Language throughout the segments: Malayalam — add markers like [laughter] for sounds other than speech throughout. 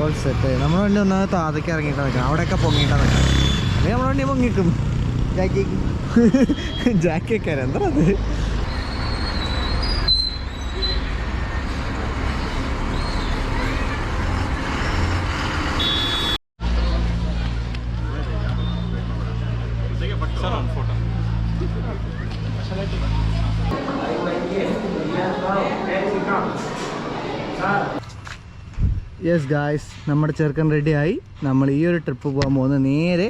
ഓൾ സെറ്റ് നമ്മുടെ വണ്ടി ഒന്നാമത് താതയ്ക്ക് ഇറങ്ങിയിട്ട് നിൽക്കണം അവിടെയൊക്കെ പൊങ്ങിയിട്ട് നിൽക്കണം അല്ലെങ്കിൽ നമ്മുടെ വണ്ടി പൊങ്ങിക്കും ജാക്കി [laughs] ജാക്കിയൊക്കെ എന്താ അത് യെസ് ഗായ്സ് നമ്മുടെ ചെറുക്കൻ റെഡിയായി നമ്മൾ ഈ ഒരു ട്രിപ്പ് പോകാൻ പോകുന്നത് നേരെ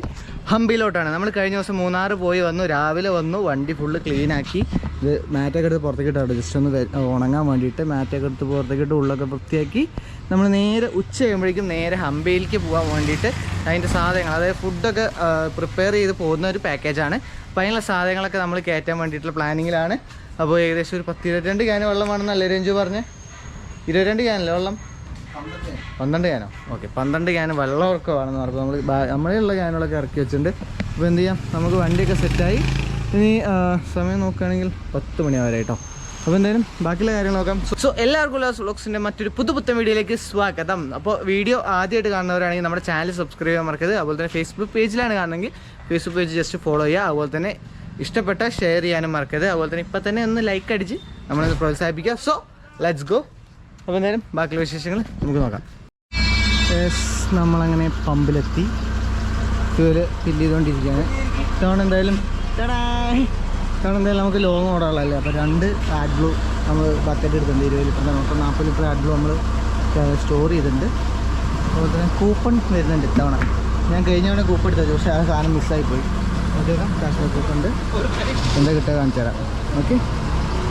ഹമ്പിയിലോട്ടാണ് നമ്മൾ കഴിഞ്ഞ ദിവസം മൂന്നാർ പോയി വന്നു രാവിലെ വന്നു വണ്ടി ഫുള്ള് ക്ലീനാക്കി ഇത് മാറ്റൊക്കെ എടുത്ത് പുറത്തേക്ക് ജസ്റ്റ് ഒന്ന് ഉണങ്ങാൻ വേണ്ടിയിട്ട് മാറ്റൊക്കെ എടുത്ത് പുറത്തേക്ക് ഇട്ട് ഉള്ളൊക്കെ വൃത്തിയാക്കി. നമ്മൾ നേരെ ഉച്ച കഴിയുമ്പോഴേക്കും നേരെ ഹമ്പിയിലേക്ക് പോകാൻ വേണ്ടിയിട്ട് അതിന്റെ സാധനങ്ങൾ അതായത് ഫുഡൊക്കെ പ്രിപ്പയർ ചെയ്ത് പോകുന്ന ഒരു പാക്കേജാണ് അപ്പോൾ അതിനുള്ള സാധനങ്ങളൊക്കെ നമ്മൾ കയറ്റാൻ വേണ്ടിയിട്ടുള്ള പ്ലാനിങ്ങിലാണ് അപ്പോൾ ഏകദേശം ഒരു പത്ത് ഇരുപത്തിരണ്ട് ക്യാൻ വെള്ളമാണെന്നല്ലേ രഞ്ജു പറഞ്ഞ്? ഇരുപത്തിരണ്ട് ക്യാനല്ലേ വെള്ളം? പന്ത്രണ്ട് ക്യാനോ ഓക്കെ പന്ത്രണ്ട് ക്യാൻ വെള്ളമൊക്കെ വേണമെന്ന് പറഞ്ഞു നമ്മൾ നമ്മളുള്ള ക്യാനുകളൊക്കെ ഇറക്കി വെച്ചിട്ടുണ്ട്. അപ്പോൾ എന്ത് ചെയ്യാം? നമുക്ക് വണ്ടിയൊക്കെ സെറ്റായി. ഇനി സമയം നോക്കുകയാണെങ്കിൽ പത്ത് മണി വരെ കേട്ടോ. അപ്പോൾ എന്തായാലും ബാക്കിയുള്ള കാര്യങ്ങൾ നോക്കാം. സോ എല്ലാവർക്കും ഉല്ലാസ് വ്ളോഗ്സിന്റെ മറ്റൊരു പുതു പുത്തൻ വീഡിയോയിലേക്ക് സ്വാഗതം. അപ്പോൾ വീഡിയോ ആദ്യമായിട്ട് കാണുന്നവരാണെങ്കിൽ നമ്മുടെ ചാനൽ സബ്സ്ക്രൈബ് ചെയ്യാൻ മറക്കരുത്. അതുപോലെ തന്നെ ഫേസ്ബുക്ക് പേജിലാണ് കാണുന്നതെങ്കിൽ ഫേസ്ബുക്ക് പേജ് ജസ്റ്റ് ഫോളോ ചെയ്യുക. അതുപോലെ തന്നെ ഇഷ്ടപ്പെട്ട ഷെയർ ചെയ്യാനും മറക്കരുത്. അതുപോലെ തന്നെ ഇപ്പം തന്നെ ഒന്ന് ലൈക്ക് അടിച്ച് നമ്മളൊന്ന് പ്രോത്സാഹിപ്പിക്കുക. സോ ലെറ്റ്സ് ഗോ അപ്പോൾ എന്തായാലും ബാക്കിയുള്ള വിശേഷങ്ങൾ നമുക്ക് നോക്കാം. നമ്മളങ്ങനെ പമ്പിലെത്തി. ഫ്യൂൽ ഫില്ല് ചെയ്തുകൊണ്ടിരിക്കുകയാണ് ഇത്തവണ എന്തായാലും ഇത്തവണ എന്തായാലും നമുക്ക് ലോങ് ഓടാനുള്ളതല്ലേ? അപ്പോൾ രണ്ട് ആഡ് ബ്ലൂ നമ്മൾ ബക്കറ്റ് എടുത്തിട്ടുണ്ട്. ഇരുപത് ലിറ്റർ നമുക്ക് നാൽപ്പത് ലിറ്റർ ആഡ് ബ്ലൂ നമ്മൾ സ്റ്റോർ ചെയ്തിട്ടുണ്ട്. അതുപോലെ തന്നെ കൂപ്പൺ വരുന്നുണ്ട് ഇത്തവണ. ഞാൻ കഴിഞ്ഞ തവണ കൂപ്പൺ എടുത്തത്. പക്ഷേ ആ സാധനം മിസ്സായി പോയി. ഓക്കെ കാശ്മീർ കൂപ്പൺ ഉണ്ട്. എന്താ കിട്ടുക കാണിച്ചു തരാം ഓക്കെ.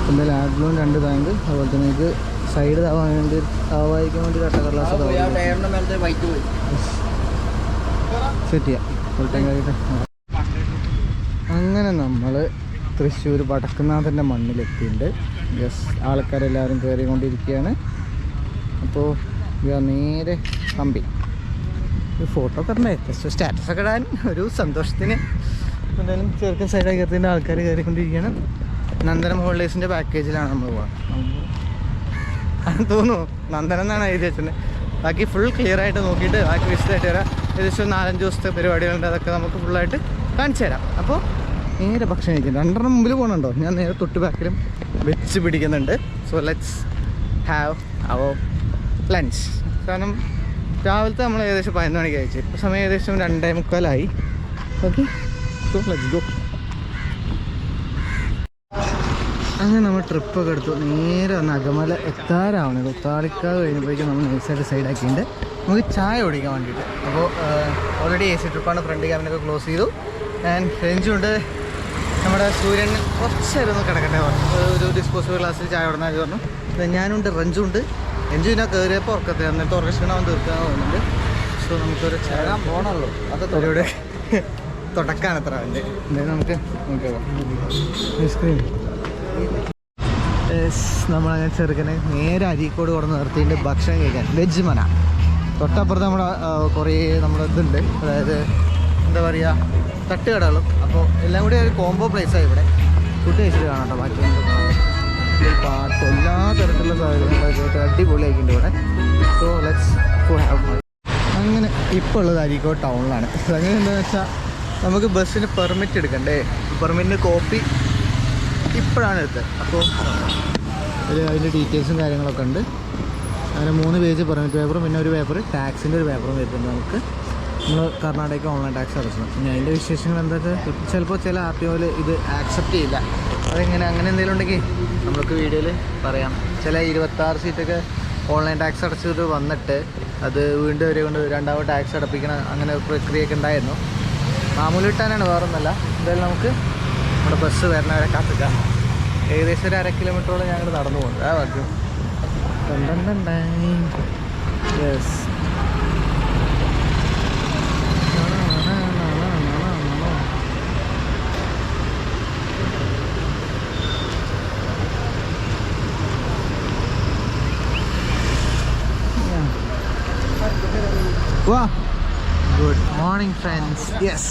എന്തായാലും ആഡ് ബ്ലൂ രണ്ട് ബാങ്ക് അതുപോലെ തന്നെ ഇത് സൈഡ് ആവാൻ വേണ്ടി ആവാതിരിക്കാൻ സെറ്റ് ചെയ്യാം. ഫുൾ ടൈം അങ്ങനെ നമ്മൾ തൃശ്ശൂർ വടക്കുന്നാഥന്റെ മണ്ണിലെത്തിയിട്ടുണ്ട്. യെസ് ആൾക്കാരെല്ലാവരും കയറിക്കൊണ്ടിരിക്കുകയാണ് അപ്പോൾ ഇതാ നേരെ കമ്പി. ഒരു ഫോട്ടോ തരണേ ജസ്റ്റ് സ്റ്റാറ്റസ് ഒക്കെ ഇടാൻ ഒരു സന്തോഷത്തിന്. എന്തായാലും ചെറുക്കൻ സൈഡായി കയറിന്റെ ആൾക്കാർ കയറിക്കൊണ്ടിരിക്കുകയാണ് നന്ദനം ഹോളിഡേയ്സിന്റെ പാക്കേജിലാണ് നമ്മൾ പോകുന്നത് തോന്നുന്നു. നന്ദനം എന്നാണ് എഴുതി വെച്ചത് ബാക്കി ഫുൾ ക്ലിയർ ആയിട്ട് നോക്കിയിട്ട് ബാക്കി വിശദമായിട്ട് തരാം ഏകദേശം നാലഞ്ച് ദിവസത്തെ പരിപാടികളുണ്ട്. അതൊക്കെ നമുക്ക് ഫുള്ളായിട്ട് കാണിച്ചു തരാം. അപ്പോൾ നേരെ ഭക്ഷണം കഴിക്കും. രണ്ടെണ്ണം മുമ്പിൽ പോകണുണ്ടോ ഞാൻ നേരെ തൊട്ട് ബാക്കിലും വെച്ച് പിടിക്കുന്നുണ്ട്. So let's have our lunch കാരണം രാവിലത്തെ നമ്മൾ ഏകദേശം പതിനൊന്ന് മണിക്ക് കഴിച്ചു. സമയം ഏകദേശം രണ്ടേ മുക്കാലായി. ഓക്കെ സോ ലെറ്റ്സ് ഗോ അങ്ങനെ നമ്മൾ ട്രിപ്പൊക്കെ എടുത്തു. നേരെ വന്ന് അകമല എത്താറാവണത് ഉത്താളിക്കാവ് കഴിഞ്ഞപ്പോഴേക്കും നമ്മൾ നൈസായിട്ട് സൈഡാക്കിയിട്ടുണ്ട് നമുക്ക് ചായ കുടിക്കാൻ വേണ്ടിയിട്ട്. അപ്പോൾ ഓൾറെഡി എ സി ട്രിപ്പാണ് ഫ്രണ്ട് ക്യാബിനൊക്കെ ക്ലോസ് ചെയ്തു. ആൻഡ് ഫ്രഞ്ചുണ്ട് നമ്മുടെ സൂര്യൻ കുറച്ച് നേരം ഒന്ന് കിടക്കട്ടെ പറഞ്ഞു. ഒരു ഡിസ്പോസിബിൾ ഗ്ലാസ്സിൽ ചായ ഉടനെ പറഞ്ഞു. ഞാനുണ്ട് റഞ്ചുണ്ട് എഞ്ചു പിന്നെ കയറിയപ്പോൾ ഉറക്കത്തെ അന്നത്തെ ഉറക്കക്ഷീണാവൻ തീർക്കാൻ തോന്നുന്നുണ്ട് സോ നമുക്കൊരു ചായ പോകണമല്ലോ അത് തൊഴിലൂടെ തുടക്കാണ് അത്ര അവന്റെ. എന്തായാലും നമുക്ക് നോക്കാം ഐസ്ക്രീം. നമ്മളങ്ങനെ ചെറുക്കനെ നേരെ അരീക്കോട് കൊടുന്ന് നിർത്തിയിട്ട് ഭക്ഷണം കഴിക്കാൻ. വെജ് മന. തൊട്ടപ്പുറത്ത് നമ്മുടെ കുറേ നമ്മുടെ ഇതുണ്ട്. അതായത് എന്താ പറയുക തട്ടുകടകളും. അപ്പോൾ എല്ലാം കൂടി ഒരു കോംബോ പ്ലേസാണ് ഇവിടെ. ഫുഡ് കഴിച്ചിട്ട് കാണാം ബാക്കി പാട്ട് എല്ലാ തരത്തിലുള്ള സാധനങ്ങളൊക്കെ അടിപൊളിയായിട്ടുണ്ട് ഇവിടെ. സോ ലെറ്റ്സ് അങ്ങനെ ഇപ്പോൾ ഉള്ളത് അരീക്കോട് ടൗണിലാണ് അങ്ങനെ എന്താണെന്ന് വെച്ചാൽ നമുക്ക് ബസ്സിന് പെർമിറ്റ് എടുക്കണ്ടേ? പെർമിറ്റിന് കോപ്പി ഇപ്പോഴാണ് എടുത്തത് അപ്പോൾ ഒരു അതിന്റെ ഡീറ്റെയിൽസും കാര്യങ്ങളൊക്കെ ഉണ്ട്. അങ്ങനെ മൂന്ന് പേജ് പെർമിറ്റ് പേപ്പറും പിന്നെ ഒരു പേപ്പർ ടാക്സിന്റെ ഒരു പേപ്പറും വരുന്നുണ്ട് നമുക്ക്. നമ്മൾ കർണാടക ഓൺലൈൻ ടാക്സ് അടച്ചണം പിന്നെ അതിന്റെ വിശേഷങ്ങൾ എന്താ ചിലപ്പോൾ ചില ആർ ടി ഒയിൽ ഇത് ആക്സെപ്റ്റ് ചെയ്യില്ല. അതെങ്ങനെ അങ്ങനെ എന്തെങ്കിലും ഉണ്ടെങ്കിൽ നമുക്ക് വീഡിയോയിൽ പറയാം. ചില ഇരുപത്താറ് സീറ്റൊക്കെ ഓൺലൈൻ ടാക്സ് അടച്ചിട്ട് വന്നിട്ട് അത് വീണ്ടും അവരെ കൊണ്ട് രണ്ടാമത് ടാക്സ് അടപ്പിക്കണം അങ്ങനെ പ്രക്രിയയൊക്കെ ഉണ്ടായിരുന്നു. മാമൂലി കിട്ടാനാണ് വേറൊന്നല്ല. എന്തായാലും നമുക്ക് നമ്മുടെ ബസ് വരണവരെ കാത്തിക്കാം. ഏകദേശം ഒരു അര കിലോമീറ്ററോളം ഞങ്ങൾ നടന്നു പോകുന്നത് ആ വാക്യം yes good morning friends yes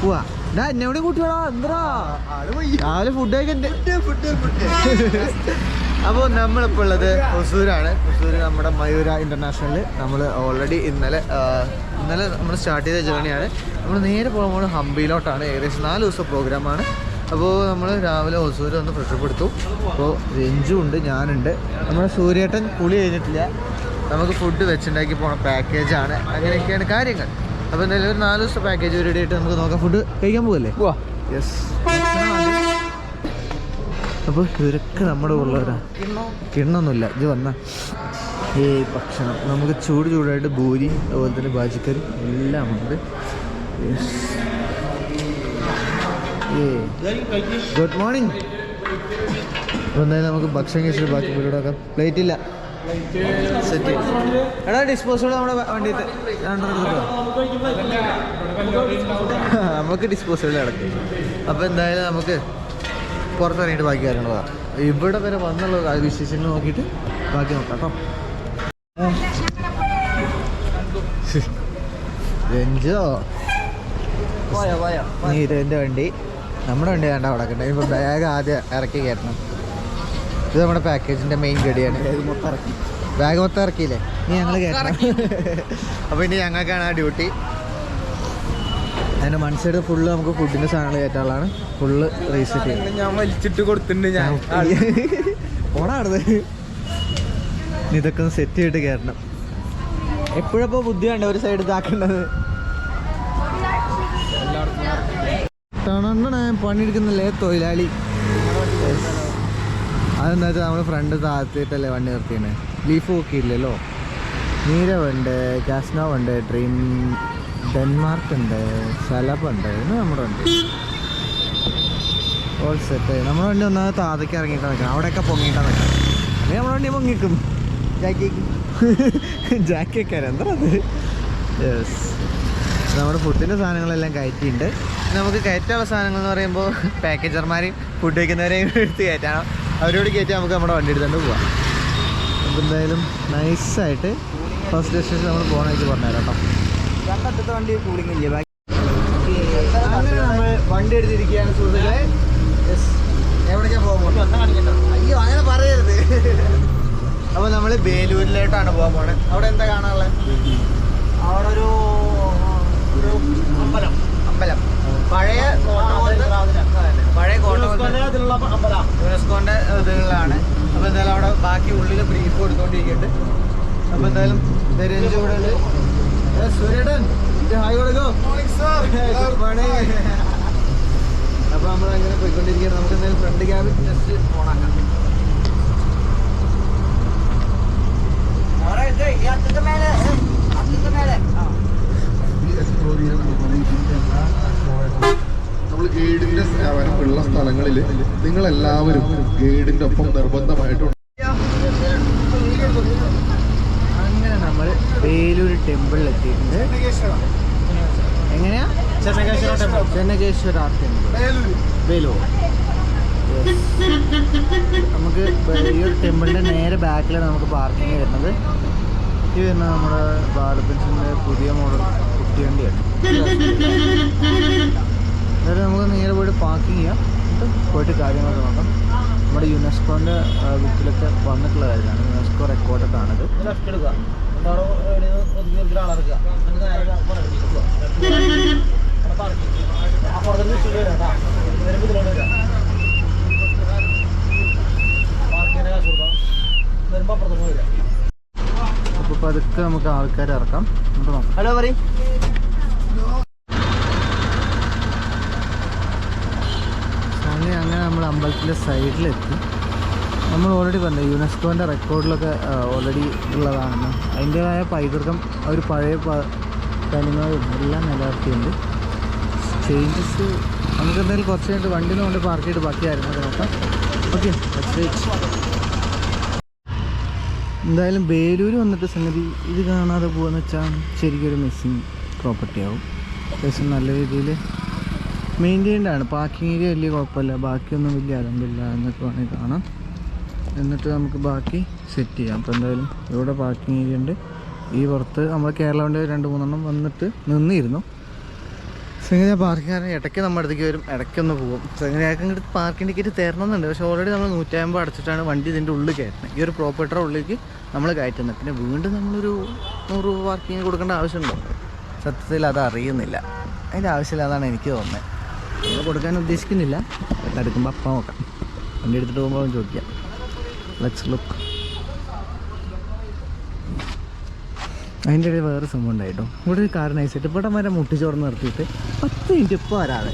പോവാ ഡാ എന്നെ കൂടെ കൂട്ടിയോടാ എന്താ രാവിലെ ഫുഡ് കഴിക്കണ്ടേ അപ്പോൾ നമ്മളിപ്പോൾ ഉള്ളത് ഹൊസൂരാണ് ഹൊസൂർ നമ്മുടെ മയൂര ഇന്റർനാഷണലിൽ നമ്മൾ ഓൾറെഡി ഇന്നലെ ഇന്നലെ നമ്മൾ സ്റ്റാർട്ട് ചെയ്ത ജേണിയാണ് നമ്മൾ നേരെ പോകുമ്പോൾ ഹംപിയിലോട്ടാണ്. ഏകദേശം നാല് ദിവസം പ്രോഗ്രാമാണ് അപ്പോൾ നമ്മൾ രാവിലെ ഹൊസൂർ ഒന്ന് ഫ്രഷപ്പ് എടുത്തു അപ്പോൾ രഞ്ജു ഉണ്ട് ഞാനുണ്ട്. നമ്മുടെ സൂര്യേട്ടൻ കുളി കഴിഞ്ഞിട്ടില്ല. നമുക്ക് ഫുഡ് വെച്ചുണ്ടാക്കി പോണ പാക്കേജാണ് അങ്ങനെയൊക്കെയാണ് കാര്യങ്ങൾ. അപ്പോൾ എന്തായാലും ഒരു നാല് ദിവസത്തെ പാക്കേജ് ഒരു ആയിട്ട് നമുക്ക് നോക്കാം. ഫുഡ് കഴിക്കാൻ പോകല്ലേ യെസ് അപ്പോൾ ഇവരൊക്കെ നമ്മുടെ ഉള്ളവരാ. കിണ്ണൊന്നുമില്ല. ഇത് വന്ന. ഈ ഭക്ഷണം. നമുക്ക് ചൂട് ചൂടായിട്ട് ഭൂരി അതുപോലെ തന്നെ ബാജിക്കറി എല്ലാം ഉണ്ട്. ഗുഡ് മോർണിംഗ് അപ്പോൾ എന്തായാലും നമുക്ക് ഭക്ഷണം കഴിച്ചിട്ട് ബാക്കി പരിപാടി പ്ലേറ്റ് ഇല്ല. സെറ്റ് എടാ ഡിസ്പോസിബിൾ നമ്മുടെ വണ്ടി [laughs] നമുക്ക് ഡിസ്പോസിബിൾ കിടക്കും അപ്പോൾ എന്തായാലും നമുക്ക് പുറത്തിറങ്ങിയിട്ട് ബാക്കി കാര്യങ്ങളാണ് ഇവിടെ വരെ വന്നുള്ള ആ വിശേഷങ്ങൾ നോക്കിയിട്ട് ബാക്കി നോക്കാം കേട്ടോ. [laughs] രഞ്ജോ നീരന്റെ വണ്ടി. നമ്മുടെ വണ്ടി വേണ്ട അവിടെ കണ്ടേ ഇപ്പം ബാഗ് ആദ്യം ഇറക്കി കയറ്റണം. ഇത് നമ്മുടെ പാക്കേജിന്റെ മെയിൻ ഗഡിയാണ് ബാഗ് മൊത്തം ഇറക്കിയില്ലേ? നീ ഞങ്ങൾ കേട്ടോ അപ്പോൾ ഇനി ഞങ്ങൾക്കാണ് ആ ഡ്യൂട്ടി അതിന്റെ മനസ്സിൽ ഫുള്ള് നമുക്ക് ഫുഡിന്റെ സാധനങ്ങൾ കയറ്റാനുള്ളതാണ് ഫുള്ള് റീസെറ്റ് ചെയ്യും ഞാൻ വലിച്ചിട്ട് കൊടുത്തിട്ടുണ്ട് ഞാൻ. ഓടാണത് ഇതൊക്കെ ഒന്ന് സെറ്റ് ചെയ്തിട്ട് കയറണം എപ്പോഴപ്പോ ബുദ്ധി വേണ്ട ഒരു സൈഡ് ഇതാക്കേണ്ടത്? ടണണ്ണ പണിയെടുക്കുന്നില്ലേ തൊഴിലാളി? അതെന്താ വെച്ചാൽ നമ്മൾ ഫ്രണ്ട് താഴ്ത്തിയിട്ടല്ലേ വണ്ടി നിർത്തിയത് ലീഫ് നോക്കിയില്ലല്ലോ നീരവുണ്ട് കാസ്നോവ് ഉണ്ട് ഡ്രീം ഡെൻമാർക്ക് ഉണ്ട് സലബ് ഉണ്ട് ഇത് നമ്മുടെ ഉണ്ട് ഓൾ സെറ്റ് നമ്മുടെ വണ്ടി ഒന്നാമത് താതയ്ക്ക് ഇറങ്ങിയിട്ടാണ് നിൽക്കണം. അവിടെയൊക്കെ പൊങ്ങിയിട്ടാണ് നിൽക്കണം. അല്ലെങ്കിൽ നമ്മുടെ വണ്ടി പൊങ്ങിക്കും. ജാക്കി ജാക്കിയൊക്കെ [laughs] അത്? യെസ് നമ്മുടെ ഫുഡിന്റെ സാധനങ്ങളെല്ലാം കയറ്റിയിട്ടുണ്ട്. നമുക്ക് കയറ്റാനുള്ള സാധനങ്ങൾ എന്ന് പറയുമ്പോൾ പാക്കേജർമാരെയും ഫുഡ് വയ്ക്കുന്നവരെയും [laughs] എടുത്ത് കയറ്റണം അവരോട് കയറ്റി നമുക്ക് നമ്മുടെ വണ്ടി എടുത്തുകൊണ്ട് പോവാം. നമുക്ക് എന്തായാലും നൈസായിട്ട് ഫസ്റ്റ് ഡെസ്റ്റിനേഷൻ നമ്മൾ പോകണ വെച്ച് പറഞ്ഞുതരാം കേട്ടോ. വണ്ടി കൂളിംഗ് ഇല്ല? അങ്ങനെ നമ്മൾ വണ്ടി എടുത്തിരിക്കുകയാണ് സുഹൃത്തുക്കളെ. Yes. എവിടേക്കാ പോകുമ്പോൾ അയ്യോ അങ്ങനെ പറയരുത്. അപ്പോൾ നമ്മൾ ബേലൂരിലോട്ടാണ് പോകാൻ പോണത് അവിടെ എന്താ കാണാനുള്ളത് അവിടെ ഒരു അമ്പലം. അമ്പലം. പഴയ കോട്ട പഴയ യുനെസ്കോന്റെ ഇതുകളാണ് അപ്പോൾ എന്തായാലും അവിടെ ബാക്കി ഉള്ളിൽ ബ്രീഫ് കൊടുത്തോണ്ടിരിക്കട്ടെ അപ്പോൾ എന്തായാലും രഞ്ജു ഇവിടെ ഹായ് കൊടുക്കോ? അപ്പോൾ നമ്മൾ അങ്ങനെ പോയിക്കൊണ്ടിരിക്കുകയാണ്. നമുക്ക് എന്തായാലും ഫ്രണ്ട് ക്യാബിൻ ജസ്റ്റ് ഓണാക്കാം ഈ അറ്റത്തെ മേലെ ആ. നമ്മൾ ഗൈഡിന്റെ സേവനമുള്ള ഉള്ള സ്ഥലങ്ങളിൽ നിങ്ങൾ എല്ലാവരും ഗൈഡിന്റെ ഒപ്പം നിർബന്ധമായിട്ടും അങ്ങനെ നമ്മൾ വേലൂർ ടെമ്പിളിൽ എത്തിയിട്ടുണ്ട്. എങ്ങനെയാ? ചെന്നകേശ്വര ടെമ്പിൾ വേലൂർ. നമുക്ക് ഈ ഒരു ടെമ്പിളിന്റെ നേരെ ബാക്കിലാണ് നമുക്ക് പാർക്കിംഗ് വരുന്നത്. ഇത് വരുന്ന നമ്മുടെ ബാലപ്പൻസിന്റെ പുതിയ മോഡൽ കുട്ടിവണ്ടിയാണ്. [laughs] അതായത് നമുക്ക് നേരെ പോയിട്ട് പാക്കിങ് ചെയ്യാം. എന്നിട്ട് പോയിട്ട് കാര്യങ്ങളൊക്കെ നോക്കാം. നമ്മുടെ യുനെസ്കോന്റെ ബുക്കിലൊക്കെ വന്നിട്ടുള്ള കാര്യമാണ് യുനെസ്കോ റെക്കോർഡൊക്കെ ആണത്. അപ്പോൾ പതുക്കെ നമുക്ക് ആൾക്കാരെ ഇറക്കാം. എന്നിട്ട് നോക്കാം. ഹലോ പറയും. അങ്ങനെ നമ്മൾ അമ്പലത്തിന്റെ സൈഡിലെത്തി. നമ്മൾ ഓൾറെഡി പറഞ്ഞു യുനെസ്കോന്റെ റെക്കോർഡിലൊക്കെ ഓൾറെഡി ഉള്ളതാണെന്ന്. അതിന്റേതായ പൈതൃകം ഒരു പഴയ കാര്യങ്ങളും എല്ലാം നിലനിർത്തിയുണ്ട് ചേഞ്ചസ് നമുക്ക് എന്തായാലും കുറച്ച് കഴിഞ്ഞിട്ട് വണ്ടി കൊണ്ട് പാർക്ക് ചെയ്ത് ബാക്കി കാര്യങ്ങൾ നോക്കാം. ഓക്കെ എന്തായാലും ബേലൂർ വന്നിട്ട് സംഗതി ഇത് കാണാതെ പോകുമെന്ന് വെച്ചാൽ ശരിക്കൊരു മിസ്സിങ് പ്രോപ്പർട്ടി ആവും. അത്യാവശ്യം നല്ല രീതിയിൽ മെയിന്റെയിൻഡ് ആണ് പാർക്കിംഗ് ഏരിയ വലിയ കുഴപ്പമില്ല. ബാക്കിയൊന്നും വലിയ അലമ്പില്ല എന്നൊക്കെ വേണമെങ്കിൽ കാണാം. എന്നിട്ട് നമുക്ക് ബാക്കി സെറ്റ് ചെയ്യാം. അപ്പോൾ എന്തായാലും ഇവിടെ പാർക്കിംഗ് ഏരിയ ഉണ്ട്. ഈ പുറത്ത് നമ്മൾ കേരള വണ്ടി രണ്ട് മൂന്നെണ്ണം വന്നിട്ട് നിന്നിരുന്നു. സംഗതി പാർക്കിംഗ് ഇടയ്ക്ക് നമ്മുടെ അടുത്തേക്ക് വരും. ഇടയ്ക്കൊന്ന് പോകും. സംഗതി അയാൾക്ക് ഇങ്ങോട്ട് പാർക്കിംഗ് ടിക്കറ്റ് തരണമെന്നുണ്ട്. പക്ഷേ ഓൾറെഡി നമ്മൾ നൂറ്റമ്പത് അടച്ചിട്ടാണ് വണ്ടി ഇതിന്റെ ഉള്ളിൽ കയറ്റുന്നത്. ഈ ഒരു പ്രോപ്പർട്ടിയുടെ ഉള്ളിലേക്ക് നമ്മൾ കയറ്റുന്നത്. പിന്നെ വീണ്ടും നമ്മളൊരു നൂറ് രൂപ പാർക്കിംഗ് കൊടുക്കേണ്ട ആവശ്യമുണ്ടോ? സത്യത്തിൽ അത് അറിയുന്നില്ല. അതിന്റെ ആവശ്യമില്ല അതാണ് എനിക്ക് തോന്നുന്നത്. നമ്മൾ കൊടുക്കാൻ ഉദ്ദേശിക്കുന്നില്ല. എടുക്കുമ്പോൾ അപ്പം നോക്കാം. വണ്ടി എടുത്തിട്ട് പോകുമ്പോൾ ചോദിക്കാം. ലെറ്റ്സ് ലുക്ക് അതിന്റെ ഇടയിൽ വേറെ സംഭവം ഉണ്ടായിട്ടോ. ഇവിടെ ഒരു കാർ നൈസായിട്ട് ഇവിടെ വരെ മുട്ടിച്ചോർന്ന് നിർത്തിയിട്ട് പത്ത് മിനിറ്റ് ഇപ്പോൾ വരാതെ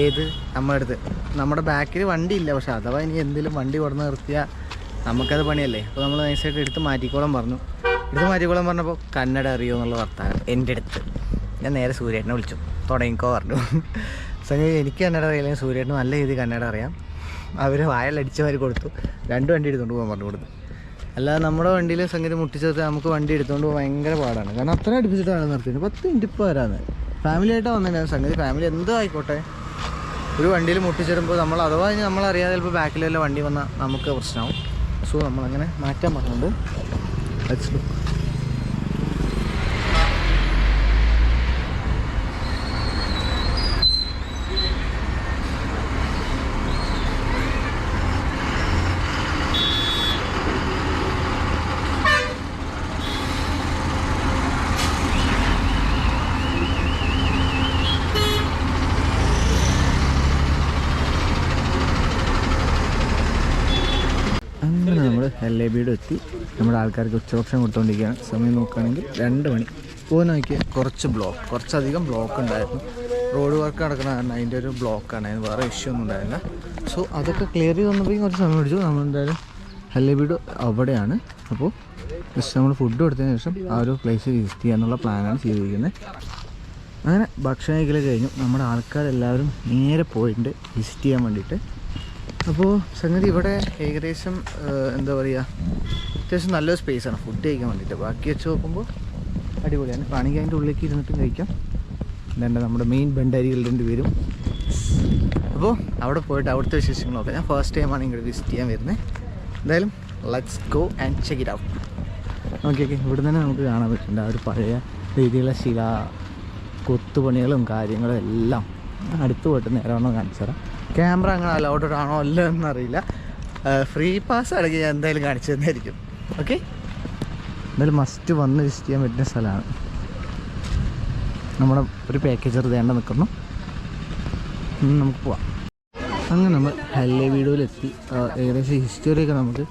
ഏത്? നമ്മുടെ അടുത്ത്. നമ്മുടെ ബാക്കിൽ വണ്ടി ഇല്ല പക്ഷെ അഥവാ ഇനി എന്തെങ്കിലും വണ്ടി കൊടുന്ന് നിർത്തിയാൽ നമുക്കത് പണിയല്ലേ? അപ്പോൾ നമ്മൾ നൈസായിട്ട് എടുത്ത് മാറ്റിക്കോളം പറഞ്ഞു. എടുത്ത് മാറ്റിക്കോളം പറഞ്ഞപ്പോൾ കന്നഡ അറിയോ എന്നുള്ള വർത്താനം. എന്റെ അടുത്ത്. ഞാൻ നേരെ സൂര്യേട്ടനെ വിളിച്ചു. തുടങ്ങിക്കോ പറഞ്ഞു. സംഗതി എനിക്ക് കന്നഡ അറിയില്ലെങ്കിൽ സൂര്യേട്ടന് നല്ല രീതിയിൽ കന്നഡ അറിയാം. അവർ വായലടിച്ചവർ കൊടുത്തു. രണ്ട് വണ്ടി എടുത്തുകൊണ്ട് പോകാൻ പറഞ്ഞു കൊടുത്തു. അല്ലാതെ നമ്മുടെ വണ്ടിയിൽ സംഗതി മുട്ടിച്ചത് നമുക്ക് വണ്ടി എടുത്തുകൊണ്ട് പോകാൻ ഭയങ്കര പാടാണ്. കാരണം അത്ര അടുപ്പിച്ചിട്ടാണ് നിർത്തിയത് പത്ത് മിനിറ്റ് ഇപ്പോൾ വരാന്ന്. ഫാമിലി ആയിട്ടാണ് വന്നത് സംഗതി ഫാമിലി എന്തോ ആയിക്കോട്ടെ. ഒരു വണ്ടിയിൽ മുട്ടിച്ചിടുമ്പോൾ നമ്മൾ അഥവാ ഇനി നമ്മളറിയാതെ ചിലപ്പോൾ ബാക്കിലെല്ലാം വണ്ടി വന്നാൽ നമുക്ക് പ്രശ്നമാവും സോ നമ്മളങ്ങനെ മാറ്റാൻ പറഞ്ഞുകൊണ്ട് Let's look. അങ്ങനെ നമ്മൾ എൽ എ ബിയുടെ എത്തി. നമ്മുടെ ആൾക്കാർക്ക് ഉച്ചഭക്ഷണം കൊടുത്തുകൊണ്ടിരിക്കുകയാണ് സമയം നോക്കുകയാണെങ്കിൽ രണ്ട് മണി. പോകുന്ന നോക്കിയാൽ കുറച്ച് ബ്ലോക്ക് കുറച്ചധികം ബ്ലോക്ക് ഉണ്ടായിരുന്നു. റോഡ് വർക്ക് നടക്കുന്ന കാരണം അതിന്റെ ഒരു ബ്ലോക്കാണ് അതിന് വേറെ ഇഷ്യൂ ഒന്നും ഉണ്ടായില്ല സോ അതൊക്കെ ക്ലിയർ ചെയ്ത് വന്നപ്പോഴേക്കും കുറച്ച് സമയം പിടിച്ചു. നമ്മൾ എന്തായാലും എ ബിയുടെ അവിടെയാണ്. അപ്പോൾ ജസ്റ്റ് നമ്മൾ ഫുഡ് കൊടുത്തതിന് ശേഷം ആ ഒരു പ്ലേസ് വിസിറ്റ് ചെയ്യാനുള്ള പ്ലാനാണ് ചെയ്തിരിക്കുന്നത്. അങ്ങനെ ഭക്ഷണം കഴിക്കൽ കഴിഞ്ഞു. നമ്മുടെ ആൾക്കാരെല്ലാവരും നേരെ പോയിട്ടുണ്ട്. വിസിറ്റ് ചെയ്യാൻ വേണ്ടിയിട്ട്. അപ്പോൾ സംഗതി ഇവിടെ ഏകദേശം എന്താ പറയുക അത്യാവശ്യം നല്ലൊരു സ്പേസാണ് ഫുഡ് കഴിക്കാൻ വേണ്ടിയിട്ട്. ബാക്കി വെച്ച് നോക്കുമ്പോൾ അടിപൊളിയാണ്. വേണമെങ്കിൽ അതിന്റെ ഉള്ളിലേക്ക് ഇരുന്നിട്ടും കഴിക്കാം. എന്താണ്ട് നമ്മുടെ മെയിൻ ബണ്ടരികൾ രണ്ടുപേരും. അപ്പോൾ അവിടെ പോയിട്ട് അവിടുത്തെ വിശേഷങ്ങളൊക്കെ ഞാൻ ഫസ്റ്റ് ടൈമാണ് ഇങ്ങോട്ട് വിസിറ്റ് ചെയ്യാൻ വരുന്നത് എന്തായാലും let's go and check it out okay okay ഇവിടെ തന്നെ നമുക്ക് കാണാൻ പറ്റുന്നുണ്ട് ആ ഒരു പഴയ രീതിയിലുള്ള ശില കൊത്തുപണികളും കാര്യങ്ങളും എല്ലാം. അടുത്ത് പോയിട്ട് നേരമാണോ കാണിച്ചു തരാം ക്യാമറ അങ്ങനെ അലൗഡഡ് ആണോ അല്ല എന്നറിയില്ല ഫ്രീ പാസ് അടങ്ങി ഞാൻ എന്തായാലും കാണിച്ചു തന്നായിരിക്കും. ഓക്കെ എന്തായാലും മസ്റ്റ് വന്ന് വിസിറ്റ് ചെയ്യാൻ പറ്റുന്ന സ്ഥലമാണ്. നമ്മുടെ ഒരു പാക്കേജർ തേണ്ട നിൽക്കുന്നു. നമുക്ക് പോവാം. അങ്ങനെ നമ്മൾ ഹല്ലേ വീഡിയോയിലെത്തി ഏകദേശം ഹിസ്റ്ററിയൊക്കെ നമുക്ക്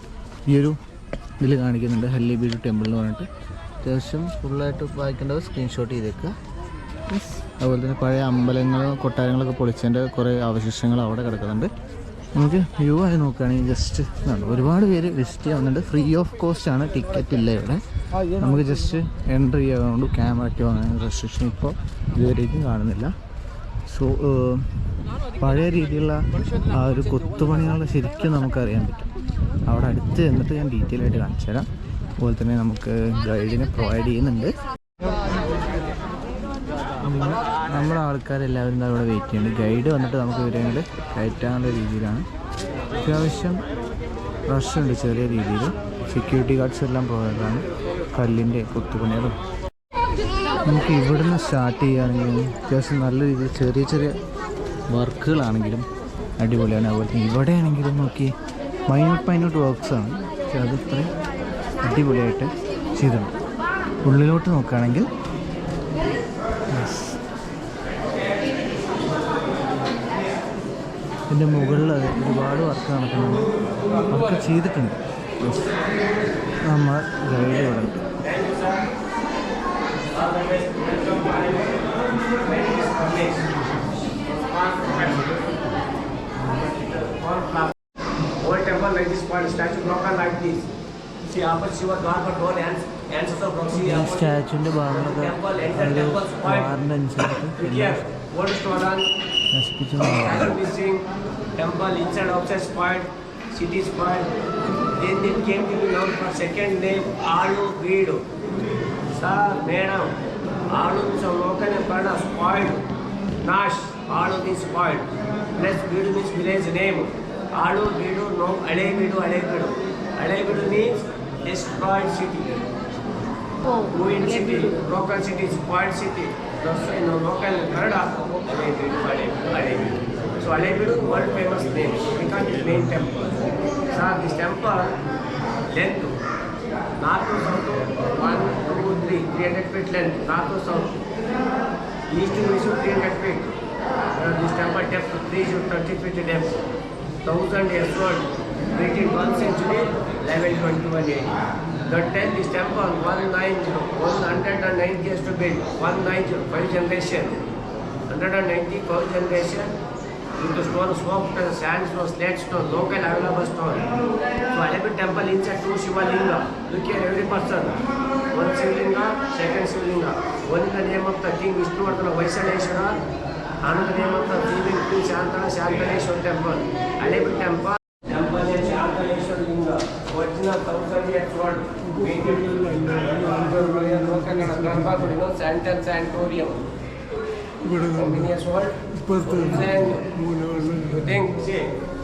ഈ ഒരു ഇതിൽ കാണിക്കുന്നുണ്ട്. ഹല്ലേ വീഡിയോ ടെമ്പിൾ എന്ന് പറഞ്ഞിട്ട്. അത്യാവശ്യം ഫുള്ളായിട്ട് വായിക്കേണ്ടത് സ്ക്രീൻഷോട്ട് ചെയ്തേക്കുക. അതുപോലെ തന്നെ പഴയ അമ്പലങ്ങളും കൊട്ടാരങ്ങളൊക്കെ പൊളിച്ചതിന്റെ കുറേ അവശിഷ്ടങ്ങൾ അവിടെ കിടക്കുന്നുണ്ട്. നമുക്ക് വ്യൂ ആയി നോക്കുകയാണെങ്കിൽ ജസ്റ്റ് ഇതാണ്. ഒരുപാട് പേര് വിസിറ്റ് ചെയ്യുന്നുണ്ട് ഫ്രീ ഓഫ് കോസ്റ്റ് ആണ്. ടിക്കറ്റ് ഇല്ല ഇവിടെ. നമുക്ക് ജസ്റ്റ് എൻട്രി ചെയ്യാതുകൊണ്ട് ക്യാമറയ്ക്ക് വാങ്ങാൻ റെസ്ട്രിക്ഷൻ ഇപ്പോൾ ഇതുവരേക്കും കാണുന്നില്ല. സോ പഴയ രീതിയിലുള്ള ആ ഒരു കൊത്തുപണികൾ ശരിക്കും നമുക്കറിയാൻ പറ്റും. അവിടെ അടുത്ത് ചെന്നിട്ട് ഞാൻ ഡീറ്റെയിൽ ആയിട്ട് കാണിച്ചു തരാം അതുപോലെ തന്നെ നമുക്ക് ഗൈഡിനെ പ്രൊവൈഡ് ചെയ്യുന്നുണ്ട്. നമ്മുടെ ആൾക്കാരെല്ലാവരും അവിടെ വെയിറ്റ് ചെയ്യുന്നുണ്ട്. ഗൈഡ് വന്നിട്ട് നമുക്ക് ഇവരെ കൂടെ കയറ്റാനുള്ള രീതിയിലാണ്. അത്യാവശ്യം റഷുണ്ട് ചെറിയ രീതിയിൽ സെക്യൂരിറ്റി ഗാർഡ്സ് എല്ലാം പോയതാണ്. കല്ലിന്റെ കൊത്തുപണികളും. നമുക്ക് ഇവിടുന്ന് സ്റ്റാർട്ട് ചെയ്യുകയാണെങ്കിൽ അത്യാവശ്യം നല്ല രീതിയിൽ ചെറിയ ചെറിയ വർക്കുകളാണെങ്കിലും അടിപൊളിയാണ്. അതുപോലെ തന്നെ ഇവിടെയാണെങ്കിലും നോക്കി മൈനോട്ട് മൈനോട്ട് വർക്ക്സാണ് പക്ഷെ അത് ഇത്രയും അടിപൊളിയായിട്ട് ചെയ്തിട്ടുണ്ട്. ഉള്ളിലോട്ട് നോക്കുകയാണെങ്കിൽ അതിന്റെ മുകളിൽ ഒരുപാട് വർക്ക് നടക്കുന്നുണ്ട്. അതൊക്കെ ചെയ്തിട്ടുണ്ട്. നമ്മൾ ഗൈഡ് ചെയ്യണം സ്റ്റാച്ചുവിന്റെ ഭാഗങ്ങളൊക്കെ അനുസരിച്ച് Missing temple inside outside spoiled, city spoiled. Then they came to be known for second name Alu Veedu. Sir, madam, Alu means local and spoiled. Nash, Alu means spoiled. Plus Veedu means village name. Alu Veedu, no, Alay Veedu, Alay Veedu. Alay Veedu means destroyed city. Oh, ruined city, broken city, spoiled city. Halebeedu, Halebeedu. So Halebeedu, world famous name because it's main temple. So this temple length, north to south, one, two, three, 300 feet length, north to south. East to west, 300 feet. Uh, this temple depth, 330 feet depth. Thousand years old, built in 12th century, level 21 AD. That time this temple 190, 190 years to build, 190, five generation, 190 five generation. With the stone swamp, sandstone, slate stone, local available stone. So Alebit temple inside two Shiva Linga. Look here every person. One Shivalinga, second Shivalinga. One in the name of the king Vishnuvarthana Vaisaleshwara. Another name of the demon Queen Shantana Shantaneshwar temple. Alebit temple. Temple is Shantaneshwar Linga. ವಜ್ನ ಸೌಸರ್ಯ ಚೋಳ್ Kannada ಗರ್ಭಗುಡಿನ sanctum sanctorum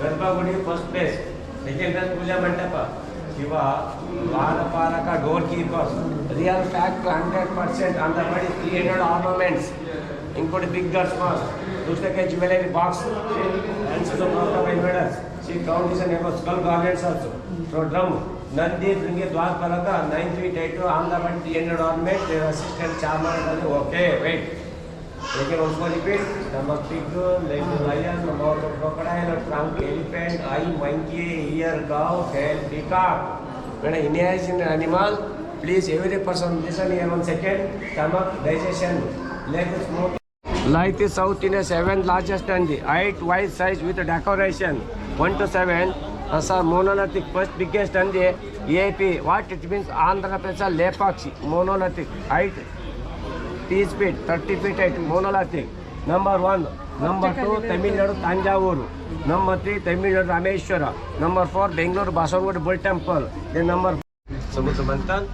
garbhagudi first place second place puja mantapa Shiva balapalaka door keepers real fact hundred percent ಅಂದ ಮಾಡಿ ತ್ರೀ ಹಂಡ್ರೆಡ್ ಆರ್ನಮೆಂಟ್ಸ್ ఇంకోటి బిగ్ గర్స్ మాస్ దూసరే jewellery box and so medals count is a name of skull garlands also, so drum, Nandi bring a Dwarpalaka, 9 feet 8 on the body 300 ornament, their assistant Chaman, okay, wait. Again, also repeat, stomach pig, leg lion, mouth of crocodile, trunk elephant, eye monkey, ear cow, tail peacock. When an inhalation animal, please every person listen here one second. Stomach, digestion, leg smooth. Like the South India seventh largest and the height, wide size with decoration. One two seven. Sir monolithic first biggest ಅಂದರೆ A P what it means Andhra Pradesh Lepakshi monolithic height ತೀಸ್ feet thirty feet height monolithic number one number two Tamil Nadu Thanjavur. Number three Tamil Nadu Rameswaram. Number four Bengaluru Basavanagudi bull temple then number Samudra Manthan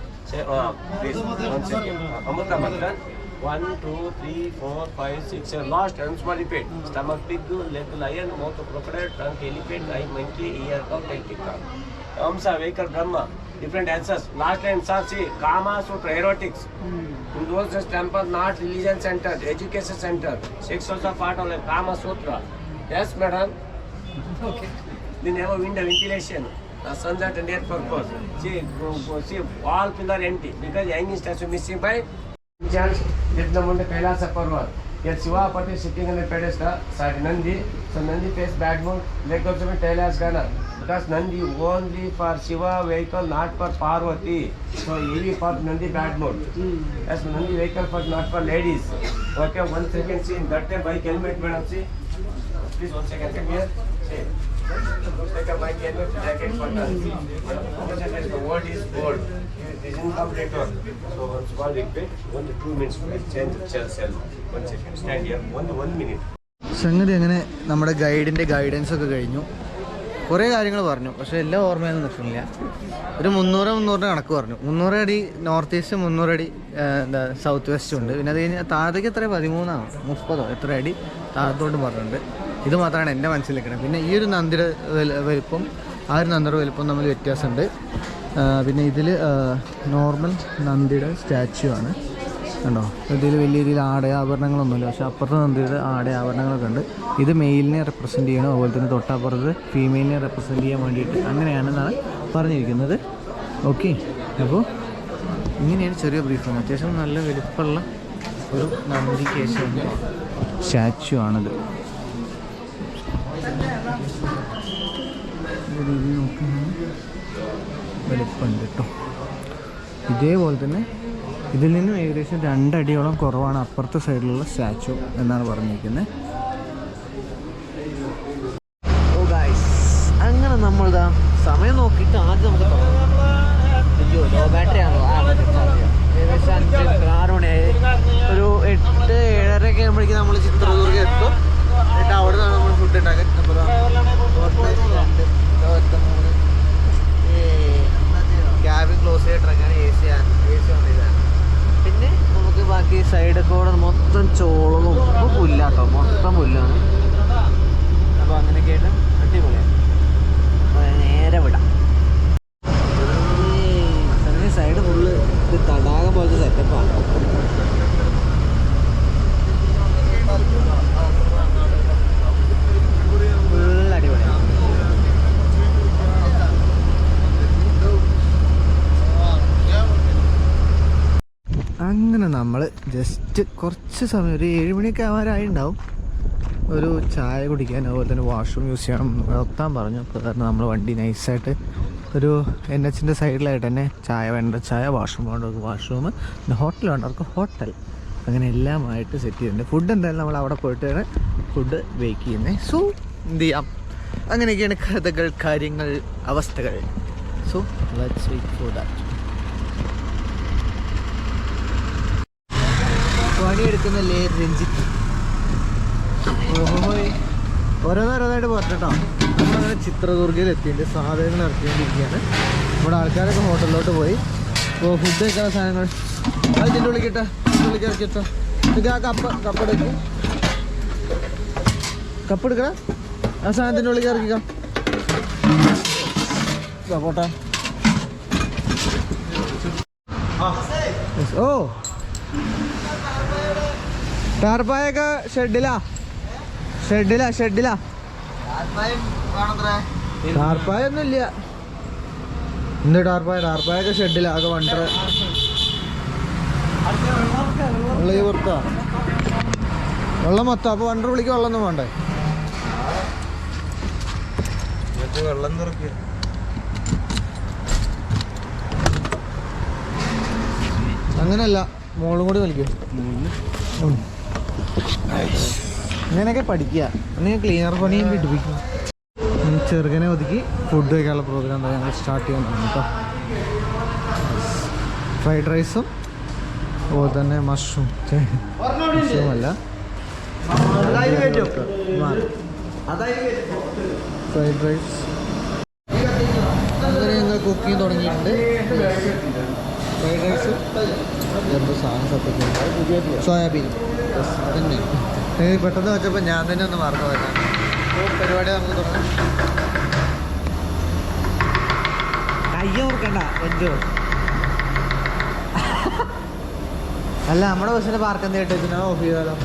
Amrita Manthan Uh, one. Uh, two, three, four, five, six, seven. Last and small repeat. Stomach pig, leg lion, mouth of crocodile, trunk elephant, eye monkey, ear cow, tail peacock. Amsa, vehicle Brahma. Different answers. Last time, sir, see, Kama Sutra, erotics. In those days, temple not religion center, education center. Sex also part of like Kama Sutra. Yes, madam. Okay. They never win the ventilation. The sunset and air purpose. See, go, go, see, all pillar empty because hanging statue missing by the Munda Kailasa Parvat. Yet Shivapati is sitting on the pedestal, side Nandi. So Nandi face bad mood. Let go to me tail as Gana. Because Nandi only for Shiva vehicle, not for Parvati. So heavy for Nandi bad mood. As Nandi vehicle for not for ladies. Okay, one second, see, in that time bike helmet, madam, see. Please, one second, come here. See. Looks a bike helmet jacket for us. The word is bold. It is incomplete one. So one small repeat, one two minutes, please change the cell cell. One second, stand here, one one minute. സംഗതി അങ്ങനെ നമ്മുടെ ഗൈഡിന്റെ ഗൈഡൻസ് ഒക്കെ കഴിഞ്ഞു. കുറേ കാര്യങ്ങൾ പറഞ്ഞു. പക്ഷേ എല്ലാം ഓർമ്മയൊന്നും നിൽക്കുന്നില്ല. ഒരു മുന്നൂറ് മുന്നൂറിന് കണക്ക് പറഞ്ഞു. മുന്നൂറ് അടി നോർത്ത് ഈസ്റ്റ് മുന്നൂറ് അടി എന്താ സൗത്ത് വെസ്റ്റ് ഉണ്ട്. പിന്നെ അത് കഴിഞ്ഞ് താഴത്തേക്ക് എത്ര? പതിമൂന്നാണോ? മുപ്പതോ? എത്ര അടി താഴത്തോട്ട് പറഞ്ഞിട്ടുണ്ട്. ഇത് മാത്രമാണ് എന്റെ മനസ്സിൽ നിൽക്കുന്നത്. പിന്നെ ഈ ഒരു വലു- വലുപ്പം ആ ഒരു നന്ദിയുടെ വലുപ്പം തമ്മിൽ വ്യത്യാസമുണ്ട്. പിന്നെ ഇതിൽ നോർമൽ നന്ദിയുടെ സ്റ്റാച്ചു ആണ്. കണ്ടോ? ഇതിൽ വലിയ രീതിയിൽ ആട ആഭരണങ്ങളൊന്നുമില്ല പക്ഷെ അപ്പുറത്തെ നന്ദിയുടെ ആട ആഭരണങ്ങളൊക്കെ ഉണ്ട്. ഇത് മെയിലിനെ റെപ്രസെന്റ് ചെയ്യണം. അതുപോലെ തന്നെ തൊട്ടപ്പുറത്ത് ഫീമെയിലിനെ റെപ്രസെന്റ് ചെയ്യാൻ വേണ്ടിയിട്ട് അങ്ങനെയാണെന്നാണ് പറഞ്ഞിരിക്കുന്നത്. ഓക്കെ അപ്പോൾ ഇങ്ങനെയാണ് ചെറിയ ബ്രീഫ് അത്യാവശ്യം നല്ല വലുപ്പമുള്ള ഒരു നന്ദി കേശവന്റെ സ്റ്റാച്ചു ആണിത്. നോക്കുകയാണെങ്കിൽ വലുപ്പമുണ്ട് കേട്ടോ ഇതേപോലെ തന്നെ ഇതിൽ നിന്നും ഏകദേശം രണ്ടടിയോളം കുറവാണ് അപ്പുറത്തെ സൈഡിലുള്ള സ്റ്റാച്ചു എന്നാണ് പറഞ്ഞിരിക്കുന്നത് അങ്ങനെ നമ്മളിതാ സമയം നോക്കിയിട്ട് ആദ്യം നമുക്ക്. അയ്യോ ലോ ബാറ്ററി ആണോ. ഏകദേശം അഞ്ച് ആറ് മണിയായി ഒരു എട്ട് ആകുമ്പോഴേക്കും നമ്മൾ ചിത്രദുർഗം എത്തും എന്നിട്ട് അവിടെ നിന്നാണ് നമ്മൾ ഫുഡ് ഉണ്ടാക്കാൻ ദാ ഒന്ന്, രണ്ട് ഇരുപത്തി മൂന്ന് ക്യാബിൻ ക്ലോസ് ചെയ്തിട്ടിറങ്ങാൻ എ സി ആണ് എ സി വന്നിതാണ് പിന്നെ നമുക്ക് ബാക്കി സൈഡ് കൂടെ മൊത്തം ചോളവും ഇപ്പോൾ പുല്ലാട്ടോ മൊത്തം പുല്ലാണ് അപ്പോൾ അങ്ങനെയൊക്കെ ആയിട്ട് അടിപൊളിയാണ് അപ്പോൾ നേരെ വിടാം. സൈഡ് ഫുള്ള് ഇത് തടാകം പോലത്തെ സെറ്റപ്പാണ് ഫുൾ അടിപൊളിയാണ് അങ്ങനെ നമ്മൾ ജസ്റ്റ് കുറച്ച് സമയം ഒരു ഏഴ് മണിയൊക്കെ ആവാറായി ഉണ്ടാവും ഒരു ചായ കുടിക്കാൻ അതുപോലെ തന്നെ വാഷ്റൂം യൂസ് ചെയ്യണം നിർത്താൻ പറഞ്ഞു. അപ്പോൾ കാരണം നമ്മൾ വണ്ടി നൈസായിട്ട് ഒരു എൻ എച്ചിന്റെ സൈഡിലായിട്ട് തന്നെ ചായ വേണ്ട ചായ വാഷ്റൂം വേണ്ടവർക്ക് വാഷ്റൂം പിന്നെ ഹോട്ടൽ വേണ്ടവർക്ക് ഹോട്ടൽ അങ്ങനെ എല്ലാമായിട്ട് സെറ്റ് ചെയ്തിട്ടുണ്ട്. ഫുഡ് എന്തായാലും നമ്മൾ അവിടെ പോയിട്ട് പോയിട്ടാണ് ഫുഡ് ബേക്ക് ചെയ്യുന്നത് സോ എന്ത് ചെയ്യാം? അങ്ങനെയൊക്കെയാണ് കഥകൾ കാര്യങ്ങൾ അവസ്ഥകൾ. So let's wait for that പണിയെടുക്കുന്നല്ലേ Ranjith? ഓരോന്നോരോന്നായിട്ട് പോരട്ടോ നമ്മളങ്ങനെ ചിത്രദുർഗയിൽ എത്തിയിട്ട് സാധനങ്ങൾ ഇറക്കിക്കൊണ്ടിരിക്കുകയാണ് നമ്മുടെ ആൾക്കാരൊക്കെ ഹോട്ടലിലോട്ട് പോയി. ഇപ്പോൾ ഫുഡ് കഴിക്കാൻ സാധനങ്ങൾ. അതിന്റെ ഉള്ളിൽ ഇതിന്റെ ഉള്ളിൽ ഇറക്കിട്ടോ ഇത് ആ കപ്പ കപ്പെടുക്കും കപ്പെടുക്കണ ആ സാധനത്തിന്റെ ഉള്ളിൽ ഇറക്കിക്കാം പോട്ടെ. ഓ. ടാർപ്പായൊക്കെ ഷെഡിലാ. ഷെഡിലാ ഷെഡിലാ. ടാർപ്പായ ഒന്നും ഇല്ല എന്ത് ടാർപ്പായ ടാർപ്പായൊക്കെ ഷെഡിലാ ആകെ വണ്ടർ വെള്ളം പുറത്താ. വെള്ളം മൊത്തം അപ്പൊ വണ്ടർ വിളിക്ക് വെള്ളമൊന്നും വേണ്ടേ? വെള്ളം തുറക്കുക അങ്ങനല്ല മോളും കൂടി വലിക്കും. ഉം. ഇങ്ങനെയൊക്കെ പഠിക്കുക. അല്ലെങ്കിൽ ക്ലീനർ പണിയും പിടിപ്പിക്കും. ഇനി ചെറുകനെ ഒതുക്കി ഫുഡ് കഴിക്കാനുള്ള പ്രോഗ്രാം ഞങ്ങൾ സ്റ്റാർട്ട് ചെയ്യാൻ തുടങ്ങി കേട്ടോ ഫ്രൈഡ് റൈസും അതുപോലെ തന്നെ മഷ്റൂം മഷ്റൂം അല്ല. ഫ്രൈഡ് റൈസ് അങ്ങനെ ഞങ്ങൾ കുക്കിംഗ് തുടങ്ങിയിട്ടുണ്ട്. ഫ്രൈഡ് റൈസ് എന്തോ സാധനം സത്യത്തിൽ. സോയാബീൻ. തന്നെ ഏ, പെട്ടെന്ന് വെച്ചപ്പോൾ ഞാൻ തന്നെ ഒന്ന് മറന്നു പോയതാണ് അപ്പോൾ പരിപാടി നമുക്ക് തുടങ്ങാം. കയ്യോർക്കണ്ട എൻജോ അല്ല നമ്മുടെ ബസ്സിന് പാർക്ക് എന്ത് കേട്ടോ ഓഫ് ചെയ്താലോ?